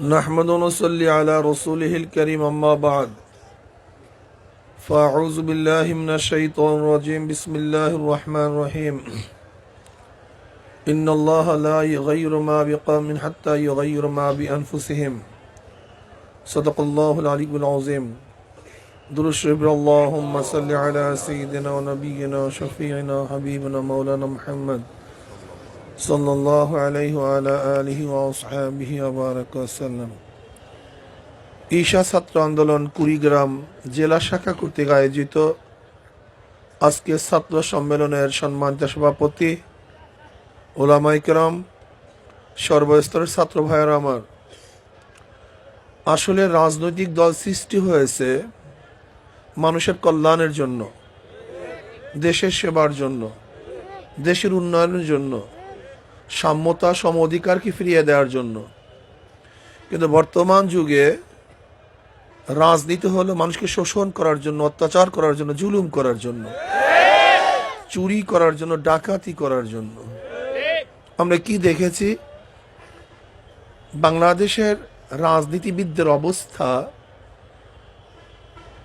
نحمد ونصلي على رسوله الكريم أما بعد. فأعوذ بالله من الشيطان الرجيم. بسم الله الرحمن الرحيم. إن الله لا يغير ما بقوم حتى يغير ما بأنفسهم. صدق الله العلي العظيم. درش اللهم صل على سيدنا ونبينا وشفيعنا وحبيبنا مولانا محمد. صلى الله عليه وعلى آله وأصحابه وبارك وسلم ঈশা ছাত্র আন্দোলন কুড়িগ্রাম জেলা শাখা কর্তৃক আয়োজিত আজকে ছাত্র সম্মেলনের সম্মানিত সভাপতি ওলামাইকরাম সর্বস্তরের ছাত্র ভাইয়ের আমার আসলে রাজনৈতিক দল সৃষ্টি হয়েছে মানুষের কল্যাণের জন্য দেশের সেবার জন্য দেশের উন্নয়নের জন্য সাম্যতা, সম অধিকারকে ফিরিয়ে দেওয়ার জন্য। কিন্তু বর্তমান যুগে রাজনীতি হলো মানুষকে শোষণ করার জন্য, অত্যাচার করার জন্য, জুলুম করার জন্য। চুরি করার জন্য, ডাকাতি করার জন্য। আমরা কি দেখেছি? বাংলাদেশের রাজনীতিবিদদের অবস্থা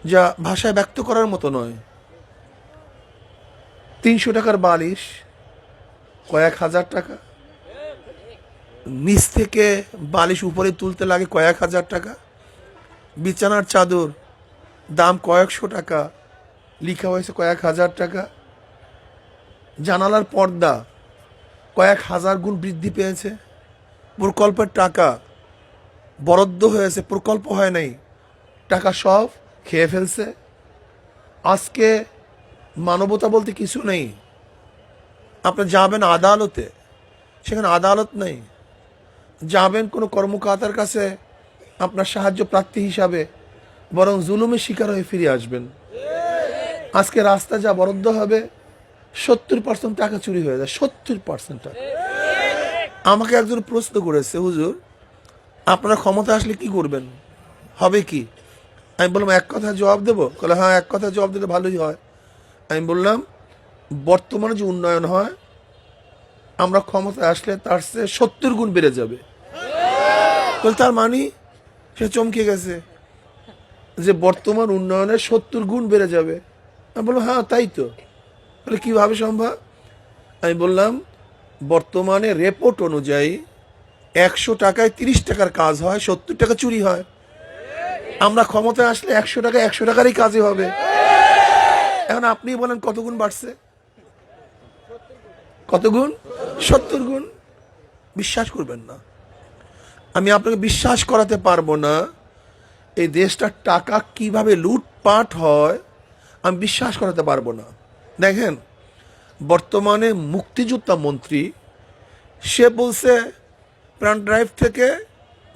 যা ভাষায় ব্যক্ত করার মতো নয়। তিনশো টাকার বালিশ, কয়েক হাজার টাকা। নিচ থেকে বালিশ উপরে তুলতে লাগে কয়েক হাজার টাকা। বিছানার চাদর, দাম কয়েকশো টাকা, লিখা হয়েছে কয়েক হাজার টাকা। জানালার পর্দা, কয়েক হাজার গুণ বৃদ্ধি পেয়েছে। প্রকল্পের টাকা বরাদ্দ হয়েছে, প্রকল্প হয় নাই। টাকা সব খেয়ে ফেলছে। আজকে মানবতা বলতে কিছু নেই। আপনি যাবেন আদালতে, সেখানে আদালত নেই। যাবেন কোনো কর্মকর্তার কাছে আপনার সাহায্য প্রার্থী হিসাবে, বরং জুলুমের শিকার হয়ে ফিরে আসবেন। আজকে রাস্তা যা বরাদ্দ হবে, সত্তর পার্সেন্ট টাকা চুরি হয়ে যায়, সত্তর পার্সেন্ট টাকা। আমাকে একজন প্রশ্ন করেছে, হুজুর, আপনার ক্ষমতা আসলে কি করবেন? হবে কি? আমি বললাম, এক কথা জবাব দেবো? বলে হ্যাঁ এক কথা জবাব দিলে ভালোই হয়। আমি বললাম, বর্তমানে যে উন্নয়ন হয়, আমরা ক্ষমতায় আসলে তার চেয়ে সত্তর গুণ বেড়ে যাবে। বলে, তার মানে? সে চমকে গেছে যে বর্তমান উন্নয়নের সত্তর গুণ বেড়ে যাবে। আমি বললাম হ্যাঁ তাই তো। বলে, কীভাবে সম্ভব? আমি বললাম, বর্তমানে রেপোর্ট অনুযায়ী একশো টাকায় তিরিশ টাকার কাজ হয়, সত্তর টাকা চুরি হয়। আমরা ক্ষমতায় আসলে একশো টাকা, একশো টাকারই কাজই হবে। এখন আপনি বলেন, কত গুণ বাড়ছে? কত গুণ? সত্তর গুণ? বিশ্বাস করবেন না। আমি আপনাকে বিশ্বাস করাতে পারব না। এই দেশটার টাকা কীভাবে লুটপাট হয়, আমি বিশ্বাস করাতে পারব না। দেখেন, বর্তমানে মুক্তিযোদ্ধা মন্ত্রী, সে বলছে, প্রাণ ড্রাইভ থেকে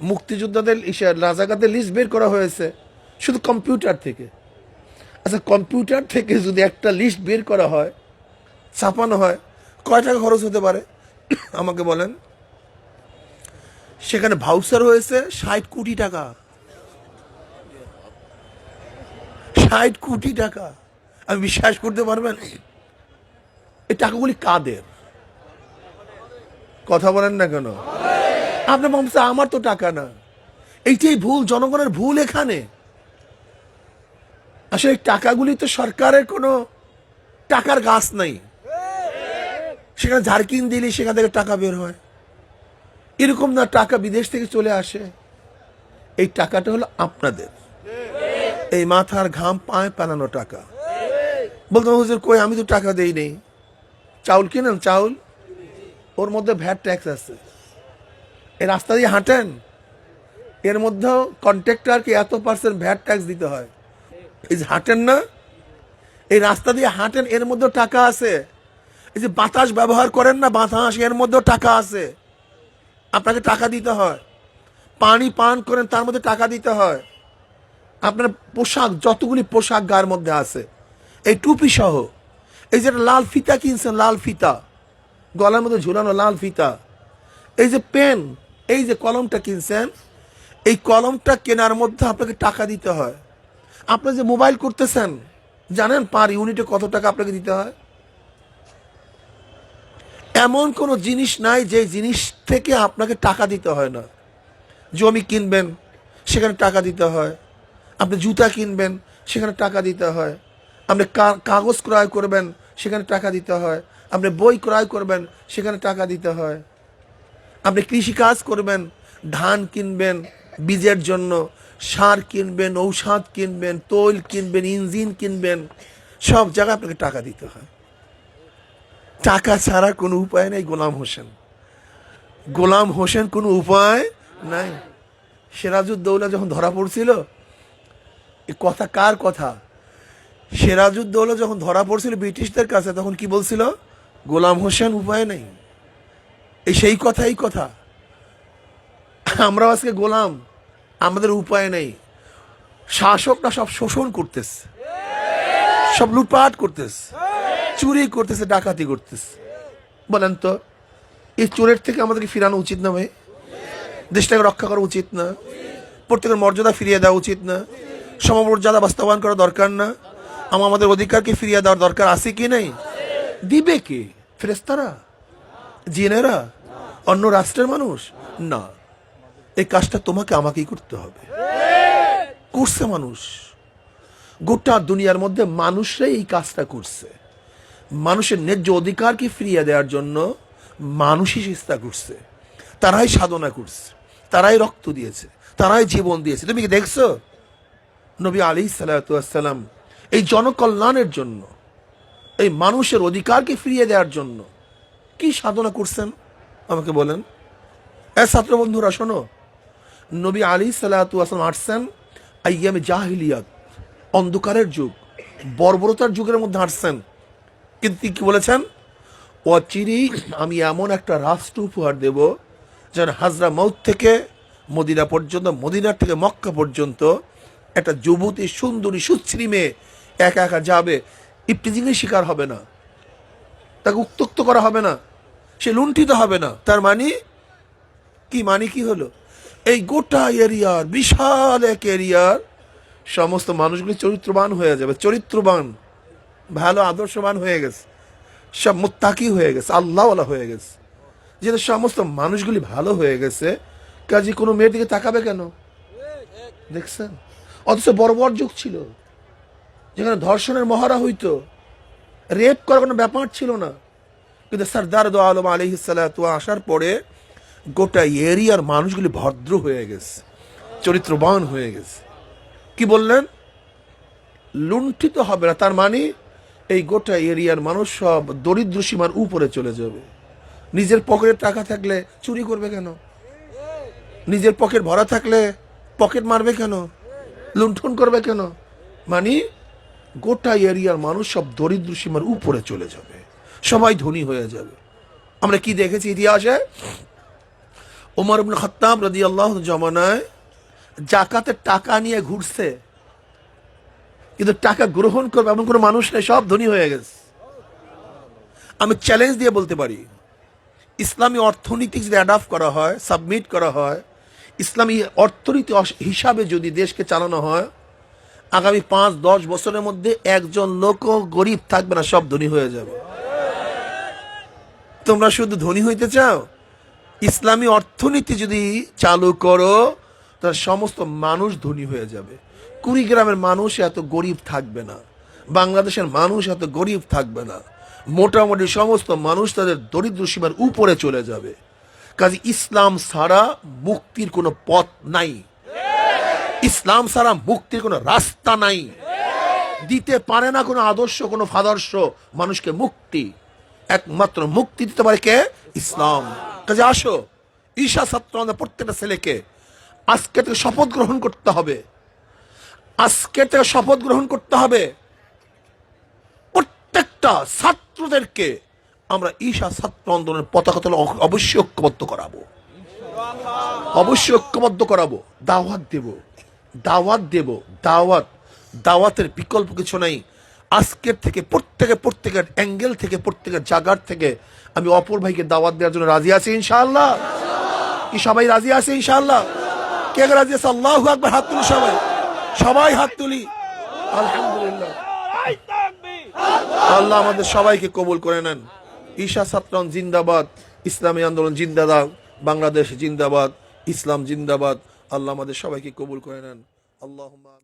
মুক্তিযোদ্ধাদের রাজাকারদের লিস্ট বের করা হয়েছে, শুধু কম্পিউটার থেকে। আচ্ছা কম্পিউটার থেকে যদি একটা লিস্ট বের করা হয়, ছাপানো হয়, কয় টাকা খরচ হতে পারে? আমাকে বলেন। সেখানে ভাউচার হয়েছে ষাট কোটি টাকা। ষাট কোটি টাকা। আমি বিশ্বাস করতে পারবেন? এই টাকাগুলি কাদের? কথা বলেন না কেন? আপনি ভাবছেন আমার তো টাকা না। এইটাই ভুল, জনগণের ভুল এখানে। আসলে টাকাগুলি তো সরকারের কোনো টাকার গাছ নাই। সেখানে ঝাড়কিন দিলে সেখান থেকে টাকা বের হয়। এরকম না টাকা বিদেশ থেকে চলে আসে। এই টাকাটা হলো আপনাদের। এই মাথার ঘাম পায়ে পালানো টাকা। বলতাম হুজুর কই? আমি তো টাকা দেই নেই। চাউল কিনেন? চাউল? ওর মধ্যে ভ্যাট ট্যাক্স আছে। এই রাস্তা দিয়ে হাঁটেন। এর মধ্যেও কন্ট্রাক্টরকে এত পার্সেন্ট ভ্যাট ট্যাক্স দিতে হয়। এই যে হাঁটেন না? এই রাস্তা দিয়ে হাঁটেন, এর মধ্যেও টাকা আছে। এই যে বাতাস ব্যবহার করেন না, বাতাস, এর মধ্যেও টাকা আছে। আপনাকে টাকা দিতে হয়। পানি পান করেন, তার মধ্যে টাকা দিতে হয়। আপনার পোশাক, যতগুলি পোশাক গায়ের মধ্যে আছে, এই টুপি সহ এই যে লাল ফিতা কিনছেন, লাল ফিতা, গলার মধ্যে ঝুলানো লাল ফিতা, এই যে পেন, এই যে কলমটা কিনছেন, এই কলমটা কেনার মধ্যে আপনাকে টাকা দিতে হয়। আপনি যে মোবাইল করতেছেন, জানেন পার ইউনিটে কত টাকা আপনাকে দিতে হয়? এমন কোনো জিনিস নাই যে জিনিস থেকে আপনাকে টাকা দিতে হয় না। জমি কিনবেন, সেখানে টাকা দিতে হয়। আপনি জুতা কিনবেন, সেখানে টাকা দিতে হয়। আপনি কাগজ ক্রয় করবেন, সেখানে টাকা দিতে হয়। আপনি বই ক্রয় করবেন, সেখানে টাকা দিতে হয়। আপনি কৃষিকাজ করবেন, ধান কিনবেন, বীজের জন্য। সার কিনবেন, ঔষধ কিনবেন, তৈল কিনবেন, ইঞ্জিন কিনবেন, সব জায়গায় আপনাকে টাকা দিতে হয়। টাকা ছাড়া কোনো উপায় নেই, গোলাম হোসেন। গোলাম হোসেন কোনো উপায় নাই। সিরাজউদ্দৌলা যখন ধরা পড়ছিল, এ কথা কার কথা? সিরাজউদ্দৌলা যখন ধরা পড়ছিল ব্রিটিশদের কাছে, তখন কি বলছিল? গোলাম হোসেন উপায় নেই। এই সেই কথাই কথা। আমরা আজকে গোলাম, আমাদের উপায় নেই। শাসকরা সব শোষণ করতেছে। সব লুটপাট করতেছে। চুরি করতেছে, ডাকাতি করতেছে। বলেন তো, এই চোরের থেকে আমাদেরকে ফিরানো উচিত না ভাই? দেশটাকে রক্ষা করা উচিত না। প্রত্যেকের মর্যাদা ফিরিয়ে দেওয়া উচিত না। সমমর্যাদা বাস্তবায়ন করা দরকার না। আমার আমাদের অধিকারকে ফিরিয়ে দেওয়ার দরকার আছে কি নেই? দিবে কে? ফেরেস্তারা জিনেরা? অন্য রাষ্ট্রের মানুষ? না। এই কাজটা তোমাকে আমাকেই করতে হবে। করছে মানুষ। গোটা দুনিয়ার মধ্যে মানুষরাই এই কাজটা করছে। মানুষের ন্যায্য অধিকারকে ফিরিয়ে দেওয়ার জন্য মানুষই চেষ্টা করছে। তারাই সাধনা করছে। তারাই রক্ত দিয়েছে। তারাই জীবন দিয়েছে। তুমি কি দেখছ? নবী আলী সালাতাম এই জনকল্যাণের জন্য, এই মানুষের অধিকারকে ফিরিয়ে দেওয়ার জন্য কি সাধনা করছেন? আমাকে বলেন। এ ছাত্র বন্ধুরা, শোনো। নবী আলী সালাতাম আসছেন আইয়ামে জাহিলিয়াত, অন্ধকারের যুগ, বর্বরতার যুগের মধ্যে হাঁটছেন। কিন্তু কি বলেছেন? অচিরেই আমি এমন একটা রাষ্ট্র উপহার দেব, যেন হাজরা মৌত থেকে মদিনা পর্যন্ত, মদিনার থেকে মক্কা পর্যন্ত একটা যুবতী, সুন্দরী, সুশ্রী মেয়ে একা একা যাবে। ইপটিজিংয়ের শিকার হবে না। তাকে উত্তক্ত করা হবে না। সে লুণ্ঠিত হবে না। তার মানে কি? মানে কি হলো? এই গোটা এরিয়ার, বিশাল এক এরিয়ার সমস্ত মানুষগুলি চরিত্রবান হয়ে যাবে, চরিত্রবান। ভালো আদর্শবান হয়ে গেছে। সব মোত্তাকি হয়ে গেছে, আল্লাহওয়ালা হয়ে গেছে। যেহেতু সমস্ত মানুষগুলি ভালো হয়ে গেছে, কাজে কোনো মেয়ের দিকে তাকাবে কেন? দেখছেন? অথচ বড় বড় যুগ ছিল, যেখানে ধর্ষণের মহারা হইতো, রেপ করার কোনো ব্যাপার ছিল না। কিন্তু সর্দার দো আলম আলহি আসার পরে গোটা এরিয়ার মানুষগুলি ভদ্র হয়ে গেছে, চরিত্রবান হয়ে গেছে। কি বললেন? লুণ্ঠিত হবে না, তার মানে এই গোটা এরিয়ার মানুষ সব দরিদ্র সীমার উপরে চলে যাবে। নিজের পকেটে টাকা থাকলে চুরি করবে কেন? নিজের পকেট ভরা থাকলে পকেট মারবে কেন? লুণ্ঠন করবে কেন? মানে গোটা এরিয়ার মানুষ সব দরিদ্র সীমার উপরে চলে যাবে। সবাই ধনী হয়ে যাবে। আমরা কি দেখেছি ইতিহাসে? ওমর ইবনে খত্তাব আল্লাহ জমানায় জাকাতের টাকা নিয়ে ঘুরছে। কিন্তু টাকা গ্রহণ করবে এমন কোনো মানুষ নেই, সব ধনী হয়ে গেছে। আমি চ্যালেঞ্জ দিয়ে বলতে পারি, ইসলামী অর্থনীতি যদি অ্যাডাপ্ট করা হয় সাবমিট করা হয়, ইসলামী অর্থনীতি হিসাবে যদি দেশকে চালানো হয়, আগামী পাঁচ, দশ বছরের মধ্যে একজন লোকও গরিব থাকবে না, সব ধনী হয়ে যাবে। তোমরা শুধু ধনী হইতে চাও? ইসলামী অর্থনীতি যদি চালু করো তার সমস্ত মানুষ ধনী হয়ে যাবে। কুড়িগ্রামের মানুষ এত গরিব থাকবে না। বাংলাদেশের মানুষ এত গরিব থাকবে না। মোটামুটি সমস্ত মানুষ তাদের দরিদ্র সীমার উপরে চলে যাবে। কাজে ইসলাম ছাড়া মুক্তির কোনো পথ নাই। ইসলাম ছাড়া মুক্তির কোনো রাস্তা নাই। দিতে পারে না কোনো আদর্শ, কোনো ফাদর্শ মানুষকে মুক্তি। একমাত্র মুক্তি দিতে পারে কে? ইসলাম। কাজে আসো, ঈশা ছাত্র আমাদের প্রত্যেকটা ছেলেকে আজকে থেকে শপথ গ্রহণ করতে হবে। আজকে থেকে শপথ গ্রহণ করতে হবে। প্রত্যেকটা ছাত্রদেরকে আমরা ঈশা ছাত্র আন্দোলনের পতাকা তোলা অবশ্যই ঐক্যবদ্ধ করাবো। অবশ্যই ঐক্যবদ্ধ করাবো। দাওয়াত দেব। দাওয়াত দেব। দাওয়াত, দাওয়াতের বিকল্প কিছু নাই। আজকের থেকে প্রত্যেকে প্রত্যেকের অ্যাঙ্গেল থেকে প্রত্যেকের জায়গার থেকে আমি অপর ভাইকে দাওয়াত দেওয়ার জন্য রাজি আছি ইনশাআল্লাহ। কি সবাই রাজি আছে ইনশাআল্লাহ? কে আল্লাহ হাত তুলি সবাই। সবাই হাত তুলি। আলহামদুলিল্লাহ। আল্লাহ আমাদের সবাইকে কবুল করে নেন। ঈশা ছাত্রন জিন্দাবাদ, ইসলামী আন্দোলন জিন্দাবাদ, বাংলাদেশ জিন্দাবাদ, ইসলাম জিন্দাবাদ। আল্লাহ আমাদের সবাইকে কবুল করে নেন। আল্লাহ